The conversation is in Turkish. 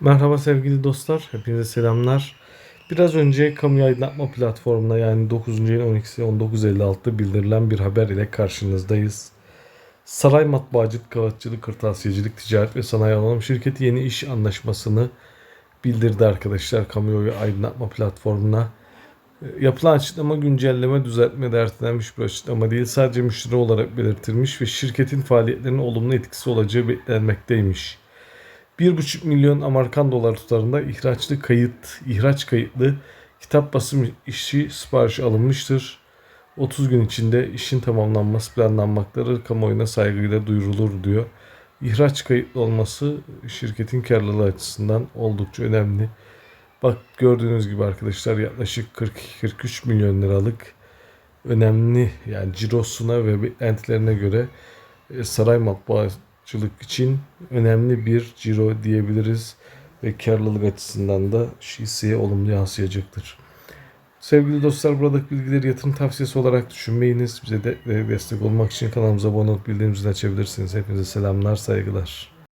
Merhaba sevgili dostlar, hepinize selamlar. Biraz önce kamu aydınlatma platformuna yani 9. ayın 12'si 19.56'da bildirilen bir haber ile karşınızdayız. Saray Matbaacılık, Kağıtçılık, Kırtasiyecilik, Ticaret ve Sanayi Anonim Şirketi yeni iş anlaşmasını bildirdi arkadaşlar kamuoyu aydınlatma platformuna. E, Yapılan açıklama güncelleme, düzeltme de ertelenmiş bir açıklama değil. Sadece müşteri olarak belirtilmiş ve şirketin faaliyetlerine olumlu etkisi olacağı beklenmekteymiş. 1,5 milyon Amerikan dolar tutarında ihraçlı kayıt, ihraç kayıtlı kitap basım işi sipariş alınmıştır. 30 gün içinde işin tamamlanması planlanmaktadır. Kamuoyuna saygıyla duyurulur diyor. İhraç kayıtlı olması şirketin karlılığı açısından oldukça önemli. Bak gördüğünüz gibi arkadaşlar yaklaşık 40-43 milyon liralık önemli yani cirosuna ve beklentilerine göre e, saray matbaacılık için önemli bir ciro diyebiliriz ve karlılık açısından da hisseye olumlu yansıyacaktır. Sevgili dostlar buradaki bilgileri yatırım tavsiyesi olarak düşünmeyiniz. Bize de destek olmak için kanalımıza abone olup bildirimimizi açabilirsiniz. Hepinize selamlar, saygılar.